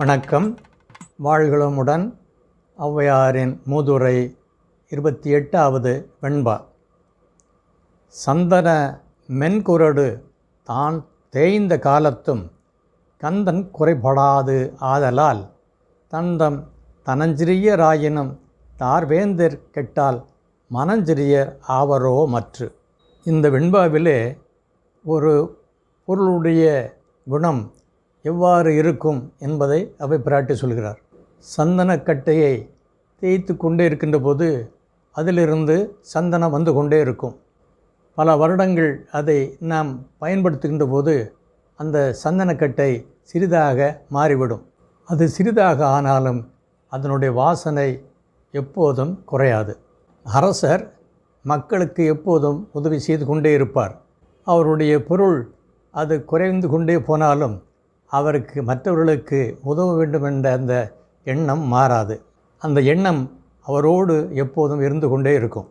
வணக்கம். வாழ்களமுடன் ஔவையாரின் மூதுரை இருபத்தி எட்டாவது வெண்பா. சந்தன மென்குரடு தான் தேய்ந்த காலத்தும் கந்தன் குறைபடாது ஆதலால் தந்தம் தனஞ்சிறியராயினும் தார்வேந்தர் கெட்டால் மனஞ்சிறியர் ஆவரோ மற்று. இந்த வெண்பாவிலே ஒரு பொருளுடைய குணம் எவ்வாறு இருக்கும் என்பதை அவை பிராட்டி சொல்கிறார். சந்தனக்கட்டையை தேய்த்து கொண்டே இருக்கின்ற போது அதிலிருந்து சந்தனம் வந்து கொண்டே இருக்கும். பல வருடங்கள் அதை நாம் பயன்படுத்துகின்ற போது அந்த சந்தனக்கட்டை சிறிதாக மாறிவிடும். அது சிறிதாக ஆனாலும் அதனுடைய வாசனை எப்போதும் குறையாது. அரசர் மக்களுக்கு எப்போதும் உதவி செய்து கொண்டே இருப்பார். அவருடைய பொருள் அது குறைந்து கொண்டே போனாலும் அவருக்கு மற்றவர்களுக்கு உதவ வேண்டும் என்ற அந்த எண்ணம் மாறாது. அந்த எண்ணம் அவரோடு எப்போதும் இருந்து கொண்டே இருக்கும்.